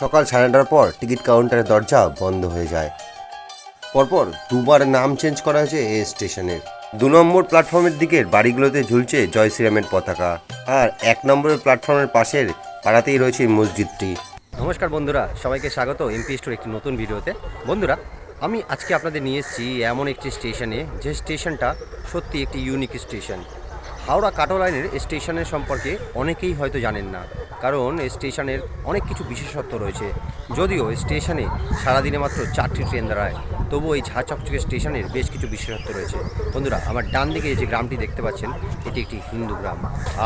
সকাল সাড়ে নটার পর টিকিট কাউন্টারের দরজা বন্ধ হয়ে যায়। পরপর দুবার নাম চেঞ্জ করা হয়েছে এ স্টেশনের দু নম্বর প্ল্যাটফর্মের দিকের বাড়িগুলোতে ঝুলছে জয় শ্রীরামের পতাকা। আর এক নম্বরের প্ল্যাটফর্মের পাশের পাড়াতেই রয়েছে মসজিদটি। নমস্কার বন্ধুরা, সবাইকে স্বাগত এমপি স্টোর একটি নতুন ভিডিওতে। বন্ধুরা, আমি আজকে আপনাদের নিয়ে এসেছি এমন একটি স্টেশনে, যে স্টেশনটা সত্যি একটি ইউনিক স্টেশন হাওড়া কাটো লাইনের স্টেশনের সম্পর্কে অনেকেই হয়তো জানেন না, কারণ স্টেশনের অনেক কিছু বিশেষত্ব রয়েছে। যদিও স্টেশনে সারাদিনে মাত্র চারটি ট্রেন দাঁড়ায়, তবুও এই ঝাঁ চকচকে স্টেশনের বেশ কিছু বিশেষত্ব রয়েছে। বন্ধুরা, আমার ডান দিকে যে গ্রামটি দেখতে পাচ্ছেন, এটি একটি হিন্দু গ্রাম,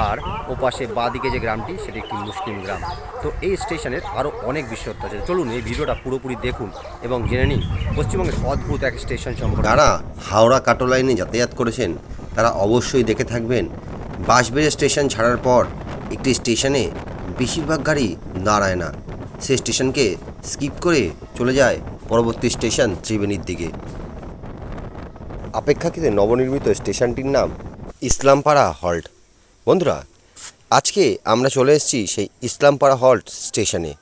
আর ওপাশে বাঁ দিকে যে গ্রামটি, সেটি একটি মুসলিম গ্রাম। তো এই স্টেশনের আরও অনেক বিশেষত্ব আছে। চলুন এই ভিডিওটা পুরোপুরি দেখুন এবং জেনে নিন পশ্চিমবঙ্গের অদ্ভুত এক স্টেশন সম্পর্কে। যারা হাওড়া কাটো লাইনে যাতায়াত করেছেন? তারা অবশ্যই দেখে থাকবেন। বাঁশবেড়ে স্টেশন ছাড়ার পর একটি স্টেশনে বেশিরভাগ গাড়ি দাঁড়ায় না। সে স্টেশনকে স্কিপ করে চলে যায় পরবর্তী স্টেশন ত্রিবেণীর দিকে। অপেক্ষাকৃত নবনির্মিত স্টেশনটির নাম ইসলামপাড়া হল্ট। বন্ধুরা, আজকে আমরা চলে এসেছি সেই ইসলামপাড়া হল্ট স্টেশনে।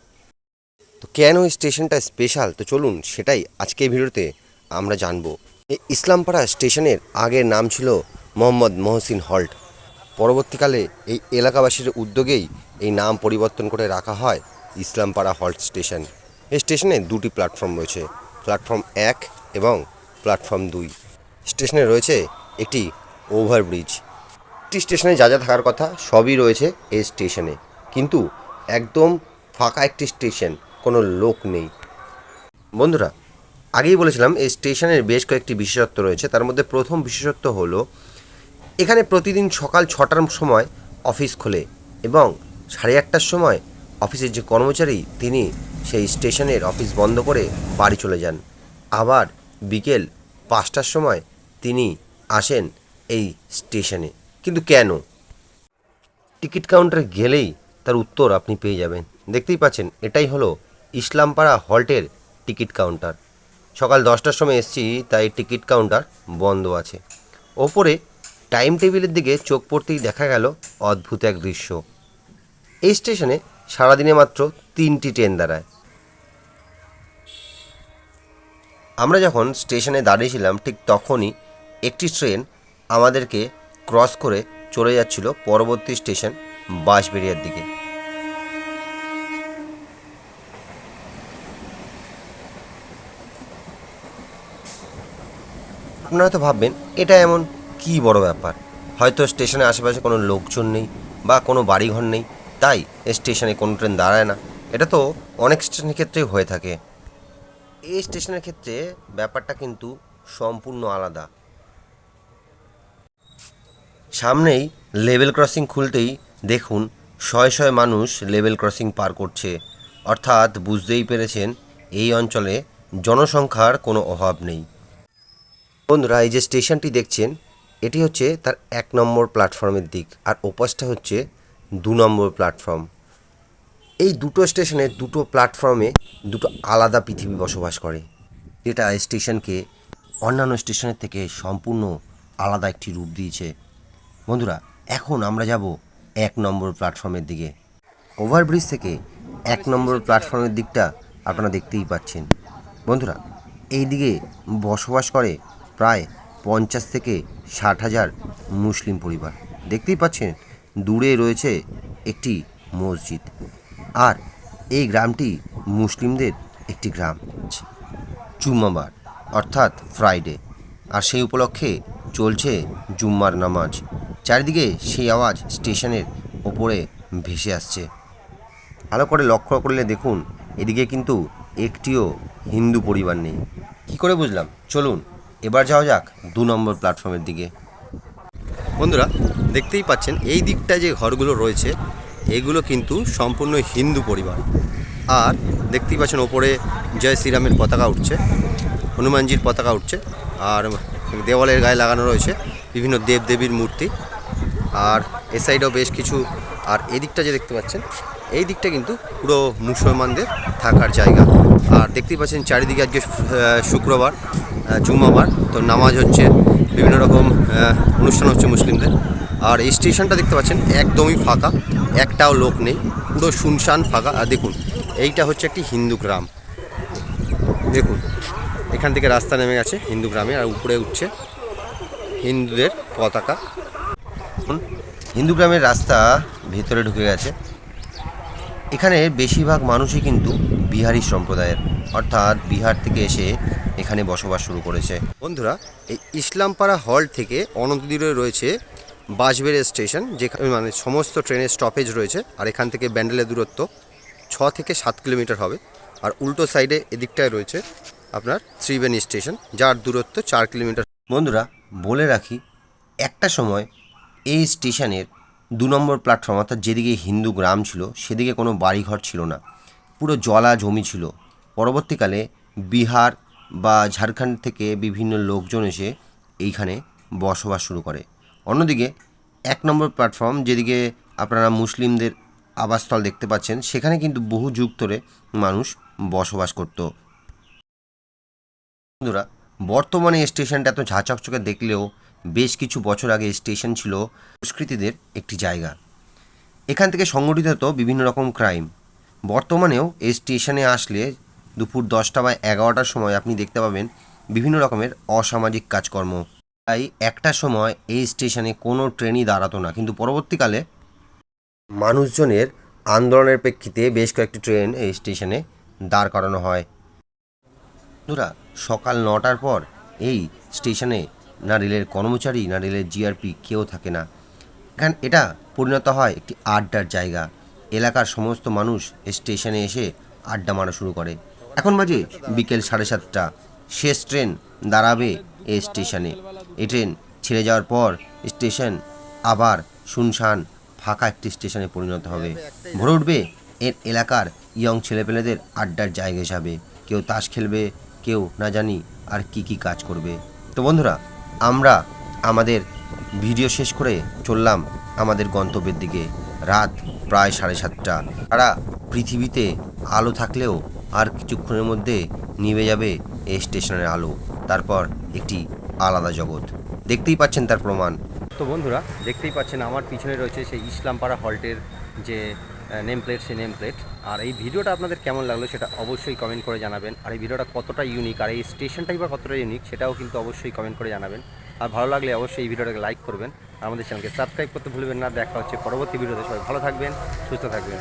তো কেন স্টেশনটা স্পেশাল? তো চলুন সেটাই আজকে ভিডিওতে আমরা জানব। ইসলামপাড়া স্টেশনের আগের নাম ছিল মোহাম্মদ মহসিন হল্ট। পরবর্তীকালে এই এলাকাবাসীর উদ্যোগেই এই নাম পরিবর্তন করে রাখা হয় ইসলামপাড়া হল্ট স্টেশন। এই স্টেশনে দুটি প্ল্যাটফর্ম রয়েছে, প্ল্যাটফর্ম এক এবং প্ল্যাটফর্ম দুই। স্টেশনে রয়েছে একটি ওভারব্রিজ। একটি স্টেশনে যা যা থাকার কথা সবই রয়েছে এই স্টেশনে। কিন্তু একদম ফাঁকা একটি স্টেশন, কোনো লোক নেই। বন্ধুরা আগেই বলেছিলাম, এই স্টেশনের বেশ কয়েকটি বিশেষত্ব রয়েছে। তার মধ্যে প্রথম বিশেষত্ব হলো, এখানে প্রতিদিন সকাল ছটার সময় অফিস খোলে এবং সাড়ে আটটার সময় অফিসের যে কর্মচারী, তিনি সেই স্টেশনের অফিস বন্ধ করে বাড়ি চলে যান। আবার বিকেল পাঁচটার সময় তিনি আসেন এই স্টেশনে। কিন্তু কেন? টিকিট কাউন্টারে গেলেই তার উত্তর আপনি পেয়ে যাবেন। দেখতেই পাচ্ছেন, এটাই হলো ইসলামপাড়া হল্টের টিকিট কাউন্টার। সকাল দশটার সময় এসেছি, তাই টিকিট কাউন্টার বন্ধ আছে। ওপরে টাইম টেবিলের দিকে চোখ পড়তেই দেখা গেল অদ্ভুত এক দৃশ্য। এই স্টেশনে সারাদিনে মাত্র তিনটি ট্রেন দাঁড়ায়। আমরা যখন স্টেশনে দাঁড়িয়েছিলাম, ঠিক তখনই একটি ট্রেন আমাদেরকে ক্রস করে চলে যাচ্ছিল পরবর্তী স্টেশন বাঁশবেড়িয়ার দিকে। আপনারা তো ভাববেন, এটা এমন কি বড় ব্যাপার? হয়তো স্টেশনের আশেপাশে কোনো লোকজন নেই বা কোনো বাড়িঘর নেই, তাই স্টেশনে কোনো ট্রেন দাঁড়ায় না। এটা তো অনেক স্টেশনের ক্ষেত্রেই হয়ে থাকে। এই স্টেশনের ক্ষেত্রে ব্যাপারটা কিন্তু সম্পূর্ণ আলাদা। সামনেই লেভেল ক্রসিং খুলতেই দেখুন, শয়ে শয়ে মানুষ লেভেল ক্রসিং পার করছে। অর্থাৎ বুঝতেই পেরেছেন, এই অঞ্চলে জনসংখ্যার কোনো অভাব নেই। বন্ধুরা, এই যে স্টেশনটি দেখছেন, এটি হচ্ছে তার এক নম্বর প্ল্যাটফর্মের দিক, আর ওপাশটা হচ্ছে দু নম্বর প্ল্যাটফর্ম। এই দুটো স্টেশনে, দুটো প্ল্যাটফর্মে দুটো আলাদা পৃথিবী বসবাস করে। এটা স্টেশনকে অন্যান্য স্টেশনের থেকে সম্পূর্ণ আলাদা একটি রূপ দিয়েছে। বন্ধুরা, এখন আমরা যাব এক নম্বর প্ল্যাটফর্মের দিকে। ওভারব্রিজ থেকে এক নম্বর প্ল্যাটফর্মের দিকটা আপনারা দেখতেই পাচ্ছেন। বন্ধুরা এই দিকে বসবাস করে প্রায় পঞ্চাশ থেকে ষাট হাজার মুসলিম পরিবার। দেখতেই পাচ্ছেন, দূরে রয়েছে একটি মসজিদ। আর এই গ্রামটি মুসলিমদের একটি গ্রাম। জুম্মাবার, অর্থাৎ ফ্রাইডে। আর সেই উপলক্ষে চলছে জুম্মার নামাজ। চারিদিকে সেই আওয়াজ স্টেশনের ওপরে ভেসে আসছে। ভালো করে লক্ষ্য করলে দেখুন, এদিকে কিন্তু একটিও হিন্দু পরিবার নেই। কি করে বুঝলাম? চলুন এবার যাওয়া যাক দু নম্বর প্ল্যাটফর্মের দিকে। বন্ধুরা, দেখতেই পাচ্ছেন, এই দিকটায় যে ঘরগুলো রয়েছে, এগুলো কিন্তু সম্পূর্ণ হিন্দু পরিবার। আর দেখতেই পাচ্ছেন, ওপরে জয় শ্রীরামের পতাকা উঠছে, হনুমানজির পতাকা উঠছে, আর দেওয়ালের গায়ে লাগানো রয়েছে বিভিন্ন দেবদেবীর মূর্তি। আর এ সাইডেও বেশ কিছু, আর এই দিকটা যে দেখতে পাচ্ছেন, এই দিকটা কিন্তু পুরো মুসলমানদের থাকার জায়গা। আর দেখতেই পাচ্ছেন, চারিদিকে আজকে শুক্রবার। আহ, জুম্মাবার তো নামাজ হচ্ছে বিভিন্ন রকম অনুষ্ঠান হচ্ছে মুসলিমদের। আর এই স্টেশনটা দেখতে পাচ্ছেন একদমই ফাঁকা একটাও লোক নেই পুরো শুনশান ফাঁকা। আর দেখুন এইটা হচ্ছে একটি হিন্দু গ্রাম। দেখুন এখান থেকে রাস্তা নেমে গেছে হিন্দু গ্রামে আর উপরে উঠছে হিন্দুদের পতাকা। হিন্দু গ্রামের রাস্তা ভেতরে ঢুকে গেছে। এখানে বেশিরভাগ মানুষই কিন্তু বিহারি সম্প্রদায়ের। অর্থাৎ বিহার থেকে এসে এখানে বসবাস শুরু করেছে। বন্ধুরা, এই ইসলামপাড়া হল থেকে অনন্তদূরে রয়েছে বাঁশবেড়ে স্টেশন, যেখানে মানে সমস্ত ট্রেনের স্টপেজ রয়েছে, আর এখান থেকে ব্যান্ডেলের দূরত্ব ছ থেকে সাত কিলোমিটার হবে। আর উল্টো সাইডে এদিকটায় রয়েছে আপনার ত্রিবেণী স্টেশন, যার দূরত্ব চার কিলোমিটার। বন্ধুরা, বলে রাখি, একটা সময় এই স্টেশনের দু নম্বর প্ল্যাটফর্ম অর্থাৎ যেদিকে হিন্দু গ্রাম ছিল, সেদিকে কোনো বাড়িঘর ছিল না। পুরো জলা জমি ছিল। পরবর্তীকালে বিহার বা ঝাড়খণ্ড থেকে বিভিন্ন লোকজন এসে এইখানে বসবাস শুরু করে। অন্যদিকে এক নম্বর প্ল্যাটফর্ম যেদিকে আপনারা মুসলিমদের আবাসস্থল দেখতে পাচ্ছেন, সেখানে কিন্তু বহু যুগ ধরে মানুষ বসবাস করতো। বন্ধুরা, বর্তমানে স্টেশনটা এত ঝাঁচকচকে দেখলেও বেশ কিছু বছর আগে স্টেশন ছিল সংস্কৃতিদের একটি জায়গা। এখান থেকে সংগঠিত হতো বিভিন্ন রকম ক্রাইম বর্তমানেও এই স্টেশনে আসলে দুপুর দশটা বা এগারোটার সময় আপনি দেখতে পাবেন বিভিন্ন রকমের অসামাজিক কাজকর্ম। তাই একটা সময় এই স্টেশনে কোনো ট্রেনই দাঁড়াতো না। কিন্তু পরবর্তীকালে মানুষজনের আন্দোলনের প্রেক্ষিতে বেশ কয়েকটি ট্রেন এই স্টেশনে দাঁড় করানো হয়। বন্ধুরা, সকাল নটার পর এই স্টেশনে না রেলের কর্মচারী, না রেলের জিআরপি কেউ থাকে না। এখান এটা পরিণত হয় একটি আড্ডার জায়গা। এলাকার সমস্ত মানুষ স্টেশনে এসে আড্ডা মারা শুরু করে। এখন বাজে বিকেল সাড়ে সাতটা। শেষ ট্রেন দাঁড়াবে এ স্টেশনে। এ ট্রেন ছেড়ে যাওয়ার পর স্টেশন আবার শুনশান ফাঁকা একটি স্টেশনে পরিণত হবে। ভরে উঠবে এর এলাকার ইয়ং ছেলেপেলেদের আড্ডার জায়গা হিসাবে। কেউ তাস খেলবে, কেউ না জানি আর কি কি কাজ করবে। তো বন্ধুরা, আমরা আমাদের ভিডিও শেষ করে চললাম আমাদের গন্তব্যের দিকে। রাত প্রায় সাড়ে সাতটা। সারা পৃথিবীতে আলো থাকলেও আর কিছুক্ষণের মধ্যে নিভে যাবে এই স্টেশনের আলো, তারপর একটি আলাদা জগৎ। দেখতেই পাচ্ছেন তার প্রমাণ। তো বন্ধুরা, দেখতেই পাচ্ছেন আমার পিছনে রয়েছে সেই ইসলামপাড়া হল্টের যে নেম প্লেট সেই নেম প্লেট আর এই ভিডিওটা আপনাদের কেমন লাগল সেটা অবশ্যই কমেন্ট করে জানাবেন। আর এই ভিডিওটা কতটা ইউনিক আর এই স্টেশনটাই বা কতটা ইউনিক সেটাও কিন্তু অবশ্যই কমেন্ট করে জানাবেন। আর ভালো লাগলে অবশ্যই এই ভিডিওটাকে লাইক করবেন। আমাদের চ্যানেলকে সাবস্ক্রাইব করতে ভুলবেন না। দেখা হচ্ছে পরবর্তী ভিডিওতে। সবাই ভালো থাকবেন, সুস্থ থাকবেন।